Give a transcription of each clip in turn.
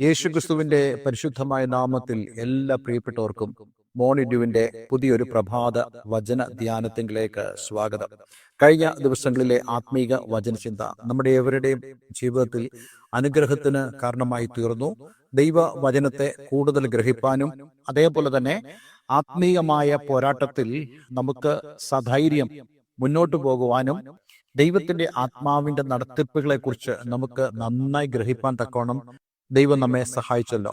യേശുക്രിസ്തുവിന്റെ പരിശുദ്ധമായ നാമത്തിൽ എല്ലാ പ്രിയപ്പെട്ടവർക്കും മോണിഡ്യുവിന്റെ പുതിയൊരു പ്രഭാത വചന ധ്യാനത്തിലേക്ക് സ്വാഗതം. കഴിഞ്ഞ ദിവസങ്ങളിലെ ആത്മീക വചനചിന്ത നമ്മുടെ ഏവരുടെയും ജീവിതത്തിൽ അനുഗ്രഹത്തിന് കാരണമായി തീർന്നു. ദൈവ വചനത്തെ കൂടുതൽ ഗ്രഹിപ്പാനും അതേപോലെ തന്നെ ആത്മീയമായ പോരാട്ടത്തിൽ നമുക്ക് സധൈര്യം മുന്നോട്ടു പോകുവാനും ദൈവത്തിന്റെ ആത്മാവിന്റെ നടത്തിപ്പുകളെ കുറിച്ച് നമുക്ക് നന്നായി ഗ്രഹിപ്പാൻ തക്കോണം ദൈവം നമ്മെ സഹായിച്ചല്ലോ.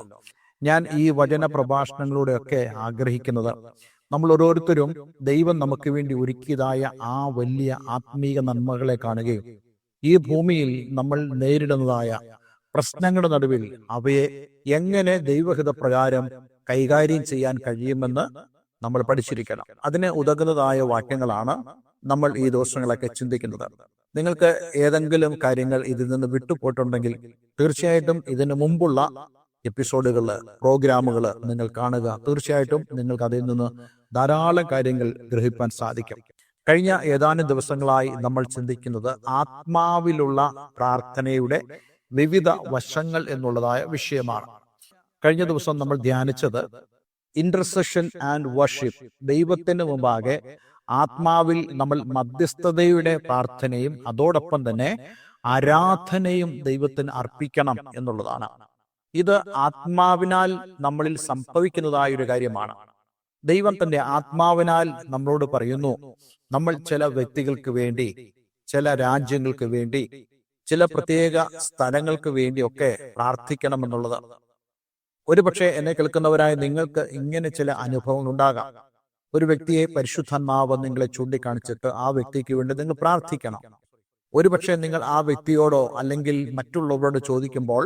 ഞാൻ ഈ വചന പ്രഭാഷണങ്ങളിലൂടെയൊക്കെ ആഗ്രഹിക്കുന്നത്. നമ്മൾ ഓരോരുത്തരും ദൈവം നമുക്ക് വേണ്ടി ഒരുക്കിയതായ ആ വലിയ ആത്മീയ നന്മകളെ കാണുകയും ഈ ഭൂമിയിൽ നമ്മൾ നേരിടുന്നതായ പ്രശ്നങ്ങളുടെ നടുവിൽ അവയെ എങ്ങനെ ദൈവഹിത പ്രകാരം കൈകാര്യം ചെയ്യാൻ കഴിയുമെന്ന് നമ്മൾ പഠിച്ചിരിക്കണം. അതിന് ഉതകുന്നതായ വാക്യങ്ങളാണ് നമ്മൾ ഈ ദിവസങ്ങളൊക്കെ ചിന്തിക്കുന്നത്. നിങ്ങൾക്ക് ഏതെങ്കിലും കാര്യങ്ങൾ ഇതിൽ നിന്ന് വിട്ടുപോയിട്ടുണ്ടെങ്കിൽ തീർച്ചയായിട്ടും ഇതിനു മുമ്പുള്ള എപ്പിസോഡുകൾ പ്രോഗ്രാമുകൾ നിങ്ങൾ കാണുക. തീർച്ചയായിട്ടും നിങ്ങൾക്ക് അതിൽ നിന്ന് ധാരാളം കാര്യങ്ങൾ ഗ്രഹിക്കാൻ സാധിക്കും. കഴിഞ്ഞ ഏതാനും ദിവസങ്ങളായി നമ്മൾ ചിന്തിക്കുന്നത് ആത്മാവിലുള്ള പ്രാർത്ഥനയുടെ വിവിധ വശങ്ങൾ എന്നുള്ളതായ വിഷയമാണ്. കഴിഞ്ഞ ദിവസം നമ്മൾ ധ്യാനിച്ചത് ഇന്റർസെഷൻ ആൻഡ് വർഷിപ്പ് ദൈവത്തിന് മുമ്പാകെ ആത്മാവിൽ നമ്മൾ മധ്യസ്ഥതയുടെ പ്രാർത്ഥനയും അതോടൊപ്പം തന്നെ ആരാധനയും ദൈവത്തിന് അർപ്പിക്കണം എന്നുള്ളതാണ്. ഇത് ആത്മാവിനാൽ നമ്മളിൽ സംഭവിക്കുന്നതായ ഒരു കാര്യമാണ്. ദൈവം തന്റെ ആത്മാവിനാൽ നമ്മളോട് പറയുന്നു നമ്മൾ ചില വ്യക്തികൾക്ക് വേണ്ടി ചില രാജ്യങ്ങൾക്ക് വേണ്ടി ചില പ്രത്യേക സ്ഥലങ്ങൾക്ക് വേണ്ടിയൊക്കെ പ്രാർത്ഥിക്കണം എന്നുള്ളത്. ഒരുപക്ഷെ എന്നെ കേൾക്കുന്നവരായ നിങ്ങൾക്ക് ഇങ്ങനെ ചില അനുഭവങ്ങൾ ഉണ്ടാകാം ഒരു വ്യക്തിയെ പരിശുദ്ധാത്മാവ് നിങ്ങളെ ചൂണ്ടിക്കാണിച്ചിട്ട് ആ വ്യക്തിക്ക് വേണ്ടി നിങ്ങൾ പ്രാർത്ഥിക്കണം. ഒരുപക്ഷെ നിങ്ങൾ ആ വ്യക്തിയോടോ അല്ലെങ്കിൽ മറ്റുള്ളവരോട് ചോദിക്കുമ്പോൾ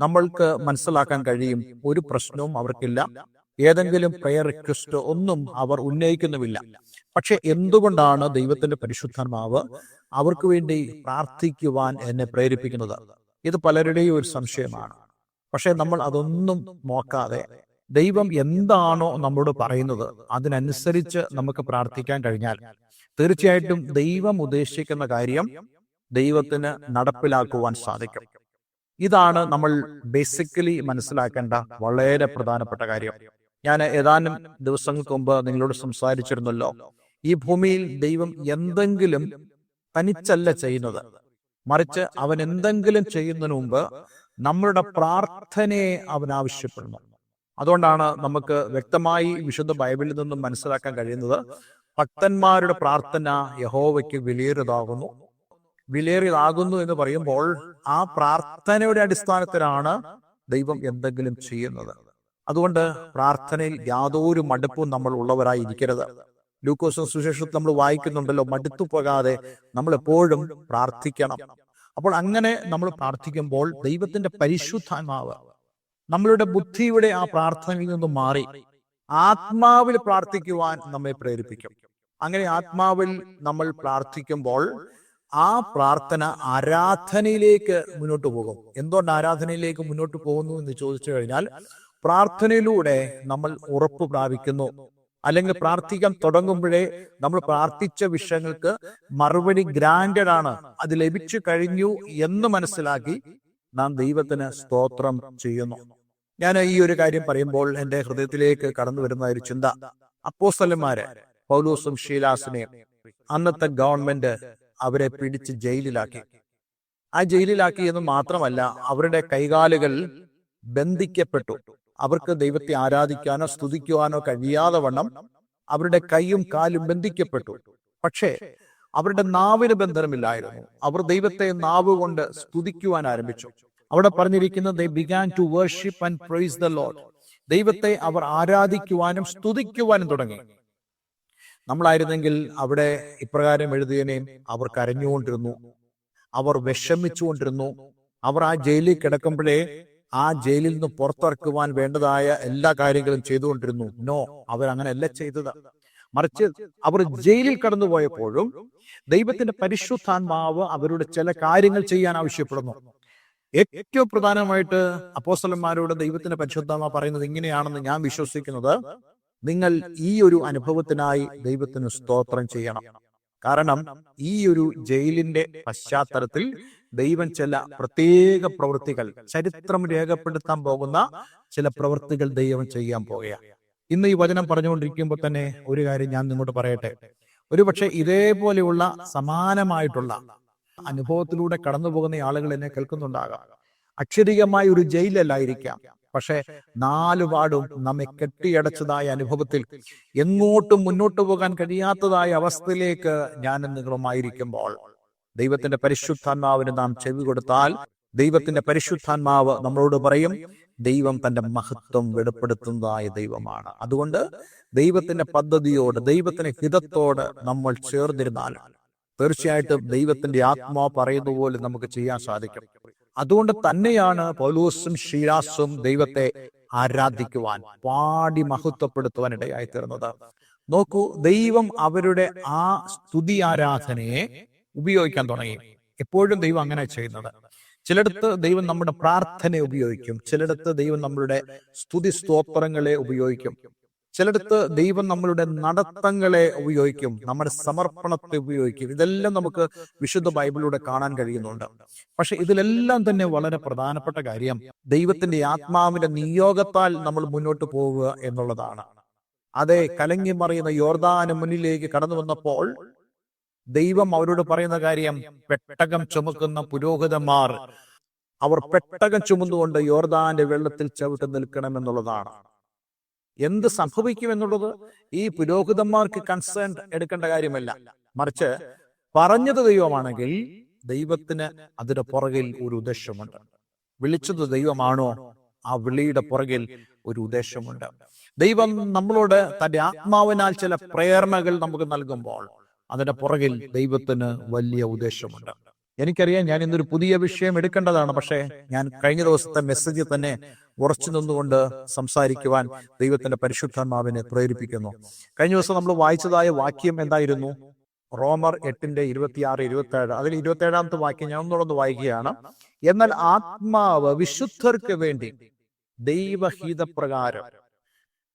നമ്മൾക്ക് മനസ്സിലാക്കാൻ കഴിയും ഒരു പ്രശ്നവും അവർക്കില്ല. ഏതെങ്കിലും പ്രയർ റിക്വസ്റ്റ് ഒന്നും അവർ ഉന്നയിക്കുന്നുമില്ല. പക്ഷെ എന്തുകൊണ്ടാണ് ദൈവത്തിന്റെ പരിശുദ്ധാത്മാവ് അവർക്ക് വേണ്ടി പ്രാർത്ഥിക്കുവാൻ എന്നെ പ്രേരിപ്പിക്കുന്നത്? ഇത് പലരുടെയും ഒരു സംശയമാണ്. പക്ഷെ നമ്മൾ അതൊന്നും നോക്കാതെ ദൈവം എന്താണോ നമ്മോട് പറയുന്നത് അതിനനുസരിച്ച് നമുക്ക് പ്രാർത്ഥിക്കാൻ കഴിഞ്ഞാൽ തീർച്ചയായിട്ടും ദൈവം ഉദ്ദേശിക്കുന്ന കാര്യം ദൈവത്തിന് നടപ്പിലാക്കുവാൻ സാധിക്കും. ഇതാണ് നമ്മൾ ബേസിക്കലി മനസ്സിലാക്കേണ്ട വളരെ പ്രധാനപ്പെട്ട കാര്യം. ഞാൻ ഏതാനും ദിവസങ്ങൾക്ക് മുമ്പ് നിങ്ങളോട് സംസാരിച്ചിരുന്നല്ലോ. ഈ ഭൂമിയിൽ ദൈവം എന്തെങ്കിലും തനിച്ചല്ല ചെയ്യുന്നത്. മറിച്ച് അവൻ എന്തെങ്കിലും ചെയ്യുന്നതിന് മുമ്പ് നമ്മളുടെ പ്രാർത്ഥനയെ അവൻ ആവശ്യപ്പെടുന്നു. അതുകൊണ്ടാണ് നമുക്ക് വ്യക്തമായി വിശുദ്ധ ബൈബിളിൽ നിന്നും മനസ്സിലാക്കാൻ കഴിയുന്നത് ഭക്തന്മാരുടെ പ്രാർത്ഥന യഹോവയ്ക്ക് വിലയേറിയതാകുന്നു. വിലയേറിയതാകുന്നു എന്ന് പറയുമ്പോൾ ആ പ്രാർത്ഥനയുടെ അടിസ്ഥാനത്തിലാണ് ദൈവം എന്തെങ്കിലും ചെയ്യുന്നത്. അതുകൊണ്ട് പ്രാർത്ഥനയിൽ യാതൊരു മടുപ്പും നമ്മൾ ഉള്ളവരായി ഇരിക്കരുത് ലൂക്കോസും സുശേഷത്തിൽ നമ്മൾ വായിക്കുന്നുണ്ടല്ലോ മടുത്തു പോകാതെ നമ്മൾ എപ്പോഴും പ്രാർത്ഥിക്കണം. അപ്പോൾ അങ്ങനെ നമ്മൾ പ്രാർത്ഥിക്കുമ്പോൾ ദൈവത്തിന്റെ പരിശുദ്ധാത്മാവ് നമ്മളുടെ ബുദ്ധിയുടെ ആ പ്രാർത്ഥനയിൽ നിന്നും മാറി ആത്മാവിൽ പ്രാർത്ഥിക്കുവാൻ നമ്മെ പ്രേരിപ്പിക്കും. അങ്ങനെ ആത്മാവിൽ നമ്മൾ പ്രാർത്ഥിക്കുമ്പോൾ ആ പ്രാർത്ഥന ആരാധനയിലേക്ക് മുന്നോട്ട് പോകും. എന്തുകൊണ്ട് ആരാധനയിലേക്ക് മുന്നോട്ട് പോകുന്നു എന്ന് ചോദിച്ചു കഴിഞ്ഞാൽ പ്രാർത്ഥനയിലൂടെ നമ്മൾ ഉറപ്പ് പ്രാപിക്കുന്നു. അല്ലെങ്കിൽ പ്രാർത്ഥിക്കാൻ തുടങ്ങുമ്പോഴേ നമ്മൾ പ്രാർത്ഥിച്ച വിഷയങ്ങൾക്ക് മറുപടി ഗ്രാൻഡഡ് ആണ്. അത് ലഭിച്ചു കഴിഞ്ഞു എന്ന് മനസ്സിലാക്കി നാം ദൈവത്തിന് സ്തോത്രം ചെയ്യുന്നു. ഞാൻ ഈ ഒരു കാര്യം പറയുമ്പോൾ എന്റെ ഹൃദയത്തിലേക്ക് കടന്നു വരുന്ന ഒരു ചിന്ത. അപ്പോസ്തലന്മാര് പൗലൂസും ഷീലാസിനെയും അന്നത്തെ ഗവൺമെന്റ് അവരെ പിടിച്ച് ജയിലിലാക്കി. ആ ജയിലിലാക്കി എന്ന് മാത്രമല്ല അവരുടെ കൈകാലുകൾ ബന്ധിക്കപ്പെട്ടു. അവർക്ക് ദൈവത്തെ ആരാധിക്കാനോ സ്തുതിക്കുവാനോ കഴിയാതെ വണ്ണം അവരുടെ കൈയും കാലും ബന്ധിക്കപ്പെട്ടു. പക്ഷേ അവരുടെ നാവിന് ബന്ധനമില്ലായിരുന്നു. അവർ ദൈവത്തെ നാവ് കൊണ്ട് സ്തുതിക്കുവാൻ ആരംഭിച്ചു. അവിടെ പറഞ്ഞിരിക്കുന്നത് they began to worship and praise the Lord ദൈവത്തെ അവർ ആരാധിക്കുവാനും സ്തുതിക്കുവാനും തുടങ്ങി. നമ്മളായിരുന്നെങ്കിൽ അവിടെ ഇപ്രകാരം എഴുതിയനെയും അവർ കരഞ്ഞുകൊണ്ടിരുന്നു. അവർ വിഷമിച്ചുകൊണ്ടിരുന്നു. അവർ ആ ജയിലിൽ കിടക്കുമ്പോഴേ ആ ജയിലിൽ നിന്ന് പുറത്തിറക്കുവാൻ വേണ്ടതായ എല്ലാ കാര്യങ്ങളും ചെയ്തുകൊണ്ടിരുന്നു. നോ അവരങ്ങനെയല്ല ചെയ്തത്. മറിച്ച് അവർ ജയിലിൽ കടന്നുപോയപ്പോഴും ദൈവത്തിന്റെ പരിശുദ്ധാത്മാവ് അവരുടെ ചില കാര്യങ്ങൾ ചെയ്യാൻ ആവശ്യപ്പെടുന്നു. ഏറ്റവും പ്രധാനമായിട്ട് അപ്പോസ്തലന്മാരോട് ദൈവത്തിന്റെ പരിശുദ്ധാത്മാവ് പറയുന്നത് ഇങ്ങനെയാണെന്ന് ഞാൻ വിശ്വസിക്കുന്നത്. നിങ്ങൾ ഈ ഒരു അനുഭവത്തിനായി ദൈവത്തിന് സ്തോത്രം ചെയ്യണം. കാരണം ഈ ഒരു ജയിലിന്റെ പശ്ചാത്തലത്തിൽ ദൈവം ചില പ്രത്യേക പ്രവൃത്തികൾ ചരിത്രം രേഖപ്പെടുത്താൻ പോകുന്ന ചില പ്രവൃത്തികൾ ദൈവം ചെയ്യാൻ പോകുകയാണ് ഇന്ന് ഈ വചനം പറഞ്ഞുകൊണ്ടിരിക്കുമ്പോൾ തന്നെ ഒരു കാര്യം ഞാൻ നിങ്ങോട്ട് പറയട്ടെ. ഒരുപക്ഷെ ഇതേപോലെയുള്ള സമാനമായിട്ടുള്ള അനുഭവത്തിലൂടെ കടന്നു പോകുന്ന ആളുകൾ എന്നെ കേൾക്കുന്നുണ്ടാകാം. അക്ഷരികമായ ഒരു ജയിലല്ലായിരിക്കാം. പക്ഷേ നാലുപാടും നമ്മെ കെട്ടിയടച്ചതായ അനുഭവത്തിൽ എങ്ങോട്ടും മുന്നോട്ട് പോകാൻ കഴിയാത്തതായ അവസ്ഥയിലേക്ക് ഞാൻ നിങ്ങളുമായിരിക്കുമ്പോൾ ദൈവത്തിന്റെ പരിശുദ്ധാത്മാവിന് നാം ചെവി കൊടുത്താൽ ദൈവത്തിന്റെ പരിശുദ്ധാത്മാവ് നമ്മളോട് പറയും ദൈവം തന്റെ മഹത്വം വെളിപ്പെടുത്തുന്നതായ ദൈവമാണ്. അതുകൊണ്ട് ദൈവത്തിന്റെ പദ്ധതിയോട് ദൈവത്തിന്റെ ഹിതത്തോട് നമ്മൾ ചേർന്നിരുന്നാൽ തീർച്ചയായിട്ടും ദൈവത്തിന്റെ ആത്മാവ് പറയുന്ന പോലെ നമുക്ക് ചെയ്യാൻ സാധിക്കും. അതുകൊണ്ട് തന്നെയാണ് പൗലൂസും ഷീലാസും ദൈവത്തെ ആരാധിക്കുവാൻ പാടി മഹത്വപ്പെടുത്തുവാൻ ഇടയായി തീർന്നത്. നോക്കൂ ദൈവം അവരുടെ ആ സ്തുതി ആരാധനയെ ഉപയോഗിക്കാൻ തുടങ്ങി. എപ്പോഴും ദൈവം അങ്ങനെ ചെയ്യുന്നത്. ചിലയിടത്ത് ദൈവം നമ്മുടെ പ്രാർത്ഥന ഉപയോഗിക്കും ചിലയിടത്ത് ദൈവം നമ്മളുടെ സ്തുതി സ്തോത്രങ്ങളെ ഉപയോഗിക്കും ചിലയിടത്ത് ദൈവം നമ്മളുടെ നടത്തങ്ങളെ ഉപയോഗിക്കും നമ്മുടെ സമർപ്പണത്തെ ഉപയോഗിക്കും. ഇതെല്ലാം നമുക്ക് വിശുദ്ധ ബൈബിളിലൂടെ കാണാൻ കഴിയുന്നുണ്ട്. പക്ഷെ ഇതിലെല്ലാം തന്നെ വളരെ പ്രധാനപ്പെട്ട കാര്യം ദൈവത്തിന്റെ ആത്മാവിന്റെ നിയോഗത്താൽ നമ്മൾ മുന്നോട്ട് പോവുക എന്നുള്ളതാണ്. അതെ കലങ്ങി മറിയുന്ന യോർദാന് മുന്നിലേക്ക് കടന്നു വന്നപ്പോൾ ദൈവം അവരോട് പറയുന്ന കാര്യം പെട്ടകം ചുമക്കുന്ന പുരോഹിതന്മാർ അവർ പെട്ടകം ചുമന്നുകൊണ്ട് യോർദാന്റെ വെള്ളത്തിൽ ചവിട്ട് നിൽക്കണം എന്നുള്ളതാണ്. എന്ത് സംഭവിക്കും എന്നുള്ളത് ഈ പുരോഹിതന്മാർക്ക് കൺസേൺ എടുക്കേണ്ട കാര്യമല്ല. മറിച്ച് പറഞ്ഞത് ദൈവമാണെങ്കിൽ ദൈവത്തിന് അതിന്റെ പുറകിൽ ഒരു ഉദ്ദേശമുണ്ട്. വിളിച്ചത് ദൈവമാണോ? ആ വിളിയുടെ പുറകിൽ ഒരു ഉദ്ദേശമുണ്ട്. ദൈവം നമ്മളോട് തന്റെ ആത്മാവിനാൽ ചില പ്രേരണകൾ നമുക്ക് നൽകുമ്പോൾ അതിന്റെ പുറകിൽ ദൈവത്തിന് വലിയ ഉദ്ദേശമുണ്ട്. എനിക്കറിയാം ഞാൻ ഇന്നൊരു പുതിയ വിഷയം എടുക്കേണ്ടതാണ്. പക്ഷേ ഞാൻ കഴിഞ്ഞ ദിവസത്തെ മെസ്സേജിൽ തന്നെ ഉറച്ചു നിന്നുകൊണ്ട് സംസാരിക്കുവാൻ ദൈവത്തിന്റെ പരിശുദ്ധാത്മാവിനെ പ്രേരിപ്പിക്കുന്നു. കഴിഞ്ഞ ദിവസം നമ്മൾ വായിച്ചതായ വാക്യം എന്തായിരുന്നു? റോമർ എട്ടിന്റെ ഇരുപത്തിയാറ് ഇരുപത്തി ഏഴ് അതിൽ ഇരുപത്തി ഏഴാമത്തെ വാക്യം ഞാൻ ഒന്നുകൂടെ വായിക്കുകയാണ്. എന്നാൽ ആത്മാവ് വിശുദ്ധർക്ക് വേണ്ടി ദൈവഹിതപ്രകാരം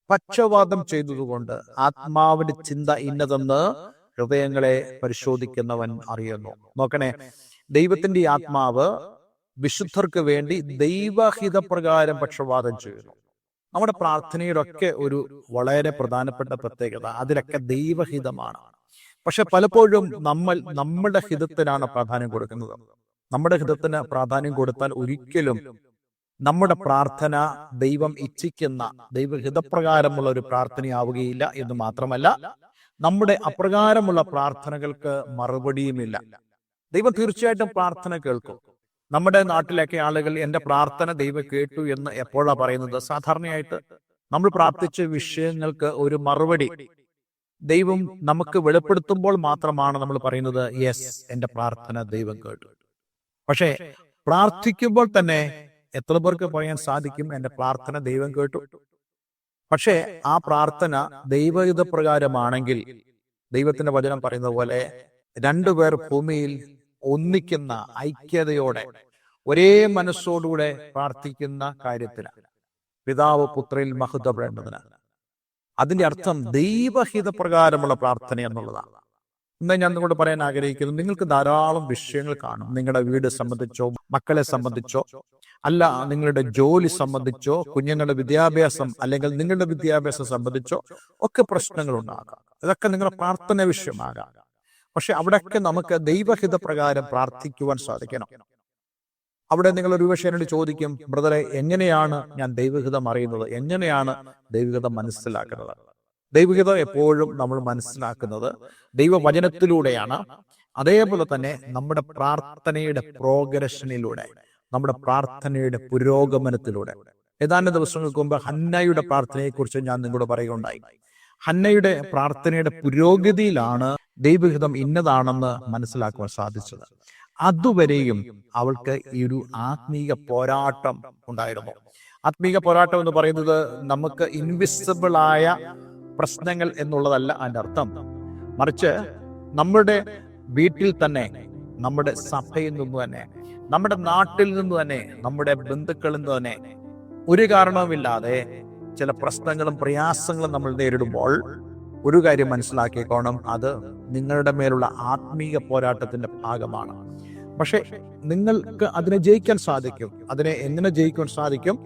പക്ഷവാദം ചെയ്തതുകൊണ്ട് ആത്മാവിന്റെ ചിന്ത ഇന്നതെന്ന് ഹൃദയങ്ങളെ പരിശോധിക്കുന്നവൻ അറിയുന്നു. നോക്കണേ ദൈവത്തിന്റെ ആത്മാവ് വിശുദ്ധർക്ക് വേണ്ടി ദൈവഹിതപ്രകാരം പക്ഷവാദം ചെയ്യുന്നു. നമ്മുടെ പ്രാർത്ഥനയുടെ ഒക്കെ ഒരു വളരെ പ്രധാനപ്പെട്ട പ്രത്യേകത. അതിലൊക്കെ ദൈവഹിതമാണ്. പക്ഷെ പലപ്പോഴും നമ്മൾ നമ്മുടെ ഹിതത്തിനാണ് പ്രാധാന്യം കൊടുക്കുന്നത്. നമ്മുടെ ഹിതത്തിന് പ്രാധാന്യം കൊടുത്താൽ ഒരിക്കലും നമ്മുടെ പ്രാർത്ഥന ദൈവം ഇച്ഛിക്കുന്ന ദൈവഹിതപ്രകാരമുള്ള ഒരു പ്രാർത്ഥനയാവുകയില്ല എന്ന് മാത്രമല്ല നമ്മുടെ അപ്രകാരമുള്ള പ്രാർത്ഥനകൾക്ക് മറുപടിയുമില്ല. ദൈവം തീർച്ചയായിട്ടും പ്രാർത്ഥന കേൾക്കും. നമ്മുടെ നാട്ടിലൊക്കെ ആളുകൾ എന്റെ പ്രാർത്ഥന ദൈവം കേട്ടു എന്ന് എപ്പോഴാ പറയുന്നത്? സാധാരണയായിട്ട് നമ്മൾ പ്രാർത്ഥിച്ച വിഷയങ്ങൾക്ക് ഒരു മറുപടി. ദൈവം നമുക്ക് വെളിപ്പെടുത്തുമ്പോൾ മാത്രമാണ് നമ്മൾ പറയുന്നത് യെസ് എന്റെ പ്രാർത്ഥന ദൈവം കേട്ടു. പക്ഷേ പ്രാർത്ഥിക്കുമ്പോൾ തന്നെ എത്ര പേർക്ക് പറയാൻ സാധിക്കും? എന്റെ പ്രാർത്ഥന ദൈവം കേട്ടു. പക്ഷേ ആ പ്രാർത്ഥന ദൈവഹിത പ്രകാരമാണെങ്കിൽ ദൈവത്തിന്റെ വചനം പറയുന്ന പോലെ രണ്ടുപേർ ഭൂമിയിൽ ഒന്നിക്കുന്ന ഐക്യതയോടെ ഒരേ മനസ്സോടുകൂടെ പ്രാർത്ഥിക്കുന്ന കാര്യത്തിന്. പിതാവ് പുത്രയിൽ മഹത്വപ്പെടേണ്ടതിന്. അതിന്റെ അർത്ഥം ദൈവഹിത പ്രകാരമുള്ള പ്രാർത്ഥന എന്നുള്ളതാണ് ഇന്ന് ഞാൻ നിങ്ങളോട് പറയാൻ ആഗ്രഹിക്കുന്നു നിങ്ങൾക്ക് ധാരാളം വിഷയങ്ങൾ കാണും. നിങ്ങളുടെ വീട് സംബന്ധിച്ചോ മക്കളെ സംബന്ധിച്ചോ അല്ല നിങ്ങളുടെ ജോലി സംബന്ധിച്ചോ കുഞ്ഞുങ്ങളുടെ വിദ്യാഭ്യാസം അല്ലെങ്കിൽ നിങ്ങളുടെ വിദ്യാഭ്യാസം സംബന്ധിച്ചോ ഒക്കെ പ്രശ്നങ്ങൾ ഉണ്ടാകാം. ഇതൊക്കെ നിങ്ങളുടെ പ്രാർത്ഥന വിഷയമാകാം. പക്ഷെ അവിടെയൊക്കെ നമുക്ക് ദൈവഹിത പ്രകാരം പ്രാർത്ഥിക്കുവാൻ സാധിക്കണം. അവിടെ നിങ്ങൾ ഒരു എന്നോട് ചോദിക്കും ബ്രദറെ എങ്ങനെയാണ് ഞാൻ ദൈവഹിതം അറിയുന്നത്? എങ്ങനെയാണ് ദൈവഹിതം മനസ്സിലാക്കുന്നത്? ദൈവഹിതം എപ്പോഴും നമ്മൾ മനസ്സിലാക്കുന്നത് ദൈവവചനത്തിലൂടെയാണ്. അതേപോലെ തന്നെ നമ്മുടെ പ്രാർത്ഥനയുടെ പ്രോഗ്രഷനിലൂടെ. നമ്മുടെ പ്രാർത്ഥനയുടെ പുരോഗമനത്തിലൂടെ. ഏതാനും ദിവസങ്ങൾക്ക് മുമ്പ് ഹന്നയുടെ പ്രാർത്ഥനയെക്കുറിച്ച് ഞാൻ നിങ്ങളോട് പറയുകയുണ്ടായി. ഹന്നയുടെ പ്രാർത്ഥനയുടെ പുരോഗതിയിലാണ് ദൈവഹിതം ഇന്നതാണെന്ന് മനസ്സിലാക്കുവാൻ സാധിച്ചത്. അതുവരെയും അവൾക്ക് ഈ ഒരു ആത്മീക പോരാട്ടം ഉണ്ടായിരുന്നു. ആത്മീക പോരാട്ടം എന്ന് പറയുന്നത് നമുക്ക് ഇൻവിസിബിൾ ആയ പ്രശ്നങ്ങൾ എന്നുള്ളതല്ല അതിന്റെ അർത്ഥം. മറിച്ച് നമ്മുടെ വീട്ടിൽ തന്നെ നമ്മുടെ സഭയിൽ നിന്ന് തന്നെ നമ്മുടെ നാട്ടിൽ നിന്ന് തന്നെ നമ്മുടെ ബന്ധുക്കളിൽ നിന്ന് തന്നെ ഒരു കാരണവുമില്ലാതെ ചില പ്രശ്നങ്ങളും പ്രയാസങ്ങളും നമ്മൾ നേരിടുമ്പോൾ ഒരു കാര്യം മനസ്സിലാക്കിക്കോണം. അത് നിങ്ങളുടെ മേലുള്ള ആത്മീയ പോരാട്ടത്തിന്റെ ഭാഗമാണ്. പക്ഷേ നിങ്ങൾക്ക് അതിനെ ജയിക്കാൻ സാധിക്കും. അതിനെ എങ്ങനെ ജയിക്കാൻ സാധിക്കും?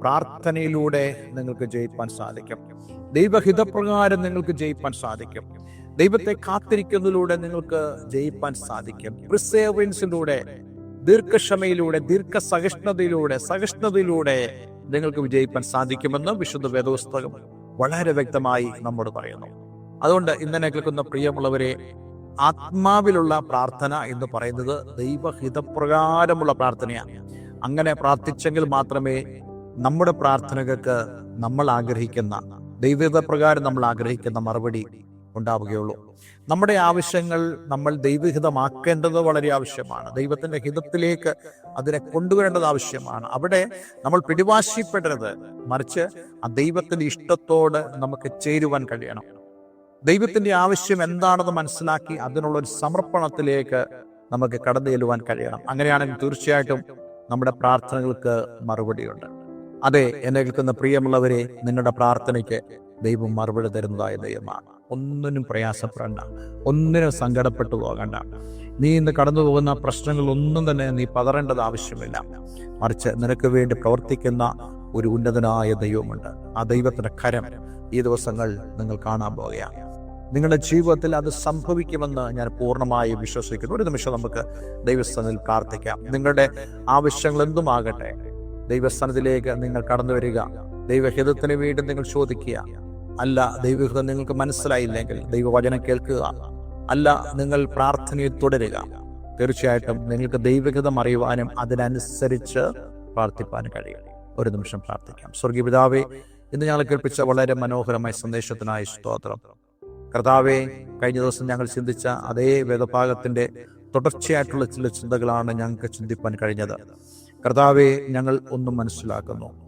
പ്രാർത്ഥനയിലൂടെ നിങ്ങൾക്ക് ജയിപ്പാൻ സാധിക്കും. ദൈവഹിതപ്രകാരം നിങ്ങൾക്ക് ജയിപ്പാൻ സാധിക്കും. ദൈവത്തെ കാത്തിരിക്കുന്നതിലൂടെ നിങ്ങൾക്ക് ജയിപ്പാൻ സാധിക്കും. പ്രിസേവൻസിലൂടെ ദീർഘക്ഷമയിലൂടെ ദീർഘസഹിഷ്ണുതയിലൂടെ സഹിഷ്ണുതയിലൂടെ നിങ്ങൾക്ക് വിജയിപ്പാൻ സാധിക്കുമെന്ന് വിശുദ്ധ വേദപുസ്തകം വളരെ വ്യക്തമായി നമ്മോട് പറയുന്നു. അതുകൊണ്ട് ഇന്നലെ കേൾക്കുന്ന പ്രിയമുള്ളവരെ ആത്മാവിലുള്ള പ്രാർത്ഥന എന്ന് പറയുന്നത് ദൈവഹിതപ്രകാരമുള്ള പ്രാർത്ഥനയാണ്. അങ്ങനെ പ്രാർത്ഥിച്ചെങ്കിൽ മാത്രമേ നമ്മുടെ പ്രാർത്ഥനകൾക്ക് നമ്മൾ ആഗ്രഹിക്കുന്ന ദൈവഹിതപ്രകാരം നമ്മൾ ആഗ്രഹിക്കുന്ന മറുപടി ഉണ്ടാവുകയുള്ളൂ. നമ്മുടെ ആവശ്യങ്ങൾ നമ്മൾ ദൈവഹിതമാക്കേണ്ടത് വളരെ ആവശ്യമാണ്. ദൈവത്തിന്റെ ഹിതത്തിലേക്ക് അതിനെ കൊണ്ടുവരേണ്ടത് ആവശ്യമാണ്. അവിടെ നമ്മൾ പിടിവാശിപ്പെടരുത്. മറിച്ച് ആ ദൈവത്തിന്റെ ഇഷ്ടത്തോട് നമുക്ക് ചേരുവാൻ കഴിയണം. ദൈവത്തിന്റെ ആവശ്യം എന്താണെന്ന് മനസ്സിലാക്കി അതിനുള്ള ഒരു സമർപ്പണത്തിലേക്ക് നമുക്ക് കടന്നു ചെല്ലുവാൻ കഴിയണം. അങ്ങനെയാണെങ്കിൽ തീർച്ചയായിട്ടും നമ്മുടെ പ്രാർത്ഥനകൾക്ക് മറുപടിയുണ്ട്. അതെ എന്നെ കേൾക്കുന്ന പ്രിയമുള്ളവരെ നിങ്ങളുടെ പ്രാർത്ഥനയ്ക്ക് ദൈവം മറുപടി തരുന്നതായ ദൈവമാണ്. ഒന്നിനും പ്രയാസപ്പെടേണ്ട. ഒന്നിനും സങ്കടപ്പെട്ടു പോകണ്ട. നീ ഇന്ന് കടന്നു പോകുന്ന പ്രശ്നങ്ങളൊന്നും തന്നെ നീ പതറേണ്ടത് ആവശ്യമില്ല. മറിച്ച് നിനക്ക് വേണ്ടി പ്രവർത്തിക്കുന്ന ഒരു ഉന്നതനായ ദൈവമുണ്ട്. ആ ദൈവത്തിന്റെ കരം ഈ ദിവസങ്ങൾ നിങ്ങൾ കാണാൻ പോകുകയാണ് നിങ്ങളുടെ ജീവിതത്തിൽ അത് സംഭവിക്കുമെന്ന് ഞാൻ പൂർണമായി വിശ്വസിക്കുന്നു. ഒരു നിമിഷം നമുക്ക് ദൈവസ്ഥാനത്തിൽ പ്രാർത്ഥിക്കാം. നിങ്ങളുടെ ആവശ്യങ്ങൾ എന്തുമാകട്ടെ? ദൈവസ്ഥാനത്തിലേക്ക് നിങ്ങൾ കടന്നു വരിക. ദൈവഹിതത്തിന് വേണ്ടി നിങ്ങൾ ചോദിക്കുക. അല്ല ദൈവഹിതം നിങ്ങൾക്ക് മനസ്സിലായില്ലെങ്കിൽ ദൈവവചനം കേൾക്കുക. അല്ല നിങ്ങൾ പ്രാർത്ഥനയിൽ തുടരുക. തീർച്ചയായിട്ടും നിങ്ങൾക്ക് ദൈവഹിതം അറിയുവാനും അതിനനുസരിച്ച് പ്രാർത്ഥിപ്പാനും കഴിയും. ഒരു നിമിഷം പ്രാർത്ഥിക്കാം. സ്വർഗീയ പിതാവേ ഇന്ന് ഞങ്ങൾ കേൾപ്പിച്ച വളരെ മനോഹരമായ സന്ദേശത്തിനായി സ്തോത്രം. കർത്താവെ കഴിഞ്ഞ ദിവസം ഞങ്ങൾ ചിന്തിച്ച അതേ വേദഭാഗത്തിന്റെ തുടർച്ചയായിട്ടുള്ള ചില ചിന്തകളാണ് ഞങ്ങൾക്ക് ചിന്തിപ്പാൻ കഴിഞ്ഞത്. കർത്താവെ ഞങ്ങൾ ഒന്നും മനസ്സിലാക്കുന്നു.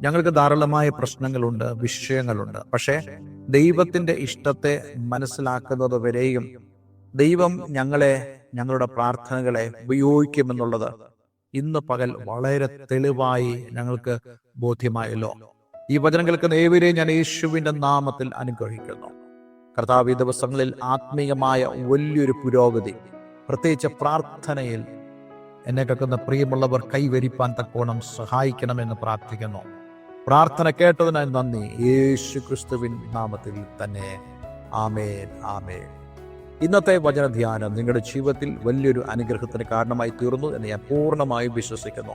ഞങ്ങൾക്ക് ധാരാളമായ പ്രശ്നങ്ങളുണ്ട് വിഷയങ്ങളുണ്ട്. പക്ഷേ ദൈവത്തിന്റെ ഇഷ്ടത്തെ മനസ്സിലാക്കുന്നത് വരെയും ദൈവം ഞങ്ങളെ ഞങ്ങളുടെ പ്രാർത്ഥനകളെ ഉപയോഗിക്കുമെന്നുള്ളത് ഇന്ന് പകൽ വളരെ തെളിവായി ഞങ്ങൾക്ക് ബോധ്യമായല്ലോ. ഈ വചനം കേൾക്കുന്ന ഞാൻ യേശുവിന്റെ നാമത്തിൽ അനുഗ്രഹിക്കുന്നു. കർത്താവ് ഈ ദിവസങ്ങളിൽ ആത്മീയമായ വലിയൊരു പുരോഗതി പ്രത്യേകിച്ച് പ്രാർത്ഥനയിൽ എന്നെ കേൾക്കുന്ന പ്രിയമുള്ളവർ കൈവരിപ്പാൻ തക്കോണം സഹായിക്കണമെന്ന് പ്രാർത്ഥിക്കുന്നു. പ്രാർത്ഥന കേട്ടതിനായി നന്ദി. യേശു ക്രിസ്തുവിൻ നാമത്തിൽ തന്നെ. ആമേൻ ആമേൻ. ഇന്നത്തെ വചനധ്യാനം നിങ്ങളുടെ ജീവിതത്തിൽ വലിയൊരു അനുഗ്രഹത്തിന് കാരണമായി തീർന്നു എന്ന് ഞാൻ പൂർണമായും വിശ്വസിക്കുന്നു.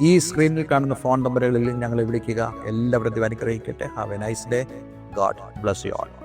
ഈ സ്ക്രീനിൽ കാണുന്ന ഫോൺ നമ്പറുകളിൽ ഞങ്ങളെ വിളിക്കുക. എല്ലാവരും അനുഗ്രഹിക്കട്ടെ. Have a nice day God bless you all